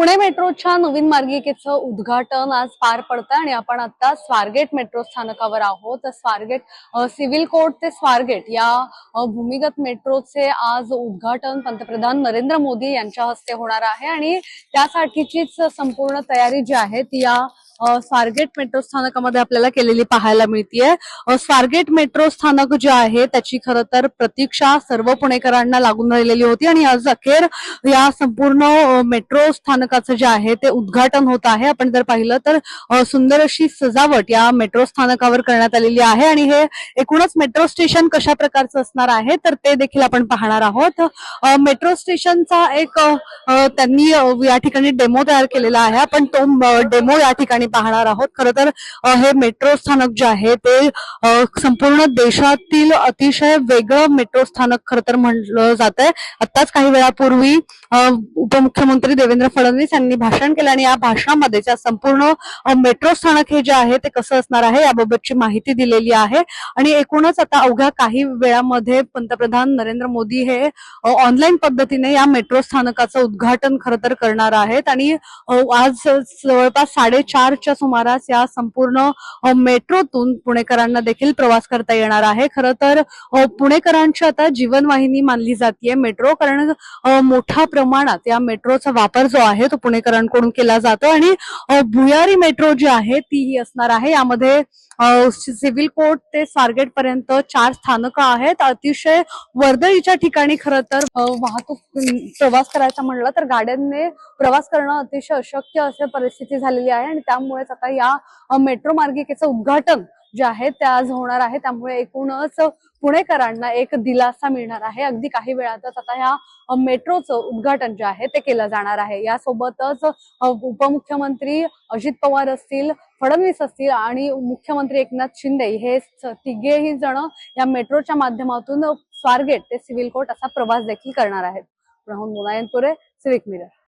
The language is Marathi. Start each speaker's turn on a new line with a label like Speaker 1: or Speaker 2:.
Speaker 1: पुणे मेट्रोच्या नवीन मार्गिकेचं उद्घाटन आज पार पडतं आणि आपण आता स्वारगेट मेट्रो स्थानकावर आहोत. तर स्वारगेट सिव्हिल कोर्ट ते स्वारगेट या भूमिगत मेट्रोचे आज उद्घाटन पंतप्रधान नरेंद्र मोदी यांच्या हस्ते होणार आहे. आणि त्यासाठीचीच संपूर्ण तयारी जी आहे ती या स्वारगेट मेट्रो स्थानकामध्ये आपल्याला केलेली पाहायला मिळतीये. स्वारगेट मेट्रो स्थानक जे आहे त्याची खरं तर प्रतीक्षा सर्व पुणेकरांना लागून राहिलेली होती आणि आज अखेर या संपूर्ण मेट्रो स्थानकाचं जे आहे ते उद्घाटन होत आहे. आपण जर पाहिलं तर सुंदर अशी सजावट या मेट्रो स्थानकावर करण्यात आलेली आहे आणि हे एकूणच मेट्रो स्टेशन कशा प्रकारचं असणार आहे तर ते देखील आपण पाहणार आहोत. मेट्रो स्टेशनचा एक त्यांनी या ठिकाणी डेमो तयार केलेला आहे. आपण तो डेमो या ठिकाणी पाहणार आहोत. खरं तर हे मेट्रो स्थानक जे आहे ते संपूर्ण देशातील अतिशय वेगळं मेट्रो स्थानक खरं तर म्हटलं जात आहे आत्ताच काही वेळापूर्वी उपमुख्यमंत्री देवेंद्र फडणवीस यांनी भाषण केलं आणि या भाषणामध्ये संपूर्ण मेट्रो स्थानक हे जे आहे ते कसं असणार आहे याबाबतची माहिती दिलेली आहे. आणि एकूणच आता अवघ्या काही वेळामध्ये पंतप्रधान नरेंद्र मोदी हे ऑनलाईन पद्धतीने या मेट्रो स्थानकाचं उद्घाटन खरं तर करणार आहेत. आणि आज जवळपास साडेचार आठच्या सुमारास या संपूर्ण मेट्रोतून पुणेकरांना देखील प्रवास करता येणार आहे. खरं तर पुणेकरांची आता जीवनवाहिनी मानली जाते मेट्रो कारण मोठ्या प्रमाणात या मेट्रोचा वापर जो आहे तो पुणेकरांकडून केला जातो. आणि भुयारी मेट्रो जी आहे तीही असणार आहे. यामध्ये सिव्हिल कोर्ट ते स्वारगेट पर्यंत चार स्थानकं आहेत. अतिशय वर्दळीच्या ठिकाणी खरं तर वाहतूक प्रवास करायचा म्हणलं तर गाड्यांनी प्रवास करणं अतिशय अशक्य अशी परिस्थिती झालेली आहे. आणि त्यामुळेच आता या मेट्रो मार्गिकेचं उद्घाटन जे आहे ते आज होणार आहे. त्यामुळे एकूणच पुणेकरांना एक दिलासा मिळणार आहे. अगदी काही वेळातच आता या मेट्रोचं उद्घाटन जे आहे ते केलं जाणार आहे. यासोबतच उपमुख्यमंत्री अजित पवार असतील फडणवीस असतील आणि मुख्यमंत्री एकनाथ शिंदे हे तिघेही जण या मेट्रोच्या माध्यमातून स्वारगेट ते सिव्हिल कोर्ट असा प्रवास देखील करणार आहेत. Rahul Mulayanpure Civic Mirror.